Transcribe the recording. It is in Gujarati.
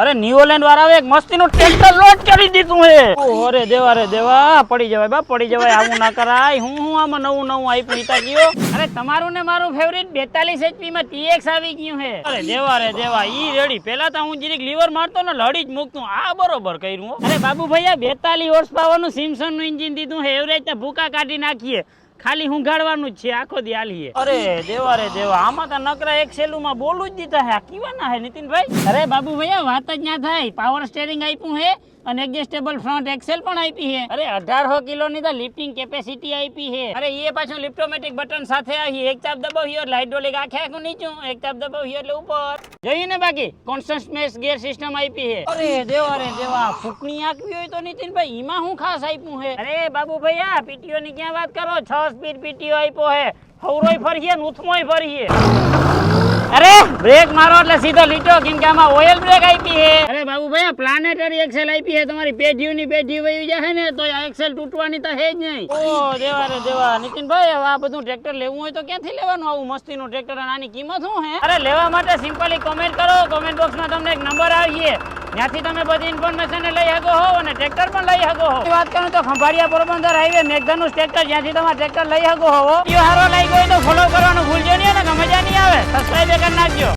અરે ન્યુઓલેન્ડ વાળાએ એક મસ્તીનું ટ્રેક્ટર લોડ કરી દીધું હે. ઓહો રે દેવા રે દેવા, પડી જવાય બા, પડી જવાય, આવું ના કરાય. હું હું આમાં નવું નવું આઈ પીતા ગયો. અરે તમારું ને મારું ફેવરિટ 42 એચપી માં TX આવી ગયું હે. અરે દેવા રે દેવા, ઈ રેડી પેલા તો હું જીરીક લીવર મારતો ને લડી જ મૂકતું. આ બરોબર કર્યું અરે બાબુ ભૈયા 42 હોર્સ પાવરનું સિમ્સનનું એન્જિન દીધું હે. એવરેજ ને ભૂકા કાઢી નાખીએ. ખાલી હુંઘાડવાનું જ છે આખો દી આલીએ અરે દેવા રે દેવા આમાં તો નકરા એક સેલુમાં બોલું જ દીધા હે આ કેવાના હે નીતિનભાઈ? અરે બાબુ ભૈયા વાત જ ના થાય. પાવર સ્ટેરિંગ આપ્યું હે. અને એડજસ્ટેબલ ફ્રન્ટ એક્સેલ પણ આપી હે અરે, અઢારસો કિલો ની તો લિફ્ટિંગ કેપેસિટી આપી છે. અરે એ પાછું લિફ્ટોમેટિક બટન સાથે આવી એક ચાપ દબાવ્યો એટલે હાઇડ્રોલિક આખે આખું નીચું. એક ચાપ દબાવ્યો એટલે ઉપર. જોઈએ ને બાકી કોન્સ્ટન્ટ સ્મેશ ગેર સિસ્ટમ આપી હે અરે, દેવા રે દેવા ફૂકણી આપવી હોય તો નીતિનભાઈ એમાં હું ખાસ આપ્યું હે અરે બાબુ આ પીટીઓ ની ક્યાં વાત કરો? છ સ્પીડ પીટીઓ આપ્યો હે હવરોય ફરીએ ને ઉથમોય ફરીએ. અરે બ્રેક મારો એટલે સીધો લીટો કેમ કે આમાં ઓઇલ બ્રેક આપી હે બાબુ ભાઈ પ્લાનેટરી એક્સેલ આપી છે, તમારી પેઢીઓની પેઢી વહી જાય ને, તો આ એક્સેલ તૂટવાની તો હે જ નહીં. ઓ દેવા રે દેવા નીતિનભાઈ, હવે આ બધું ટ્રેક્ટર લેવું હોય તો ક્યાંથી લેવાનું? આવું મસ્તીનું ટ્રેક્ટર આની કિંમત શું હે? અરે, લેવા માટે સિમ્પલી કોમેન્ટ કરો. કોમેન્ટ બોક્સમાં તમને એક નંબર આવીએ ત્યાંથી તમે બધી ઇન્ફોર્મેશન લઈ શકો હો અને ટ્રેક્ટર પણ લઈ શકો હો. વાત કરું તો ખંભાળિયા પોરબંદર હાઈવે મેઘધનુષ ટ્રેક્ટર જ્યાંથી તમારે ટ્રેક્ટર લઈ શકો હો. વીડિયો સારો લાગ્યો હોય તો ફોલો કરવાનું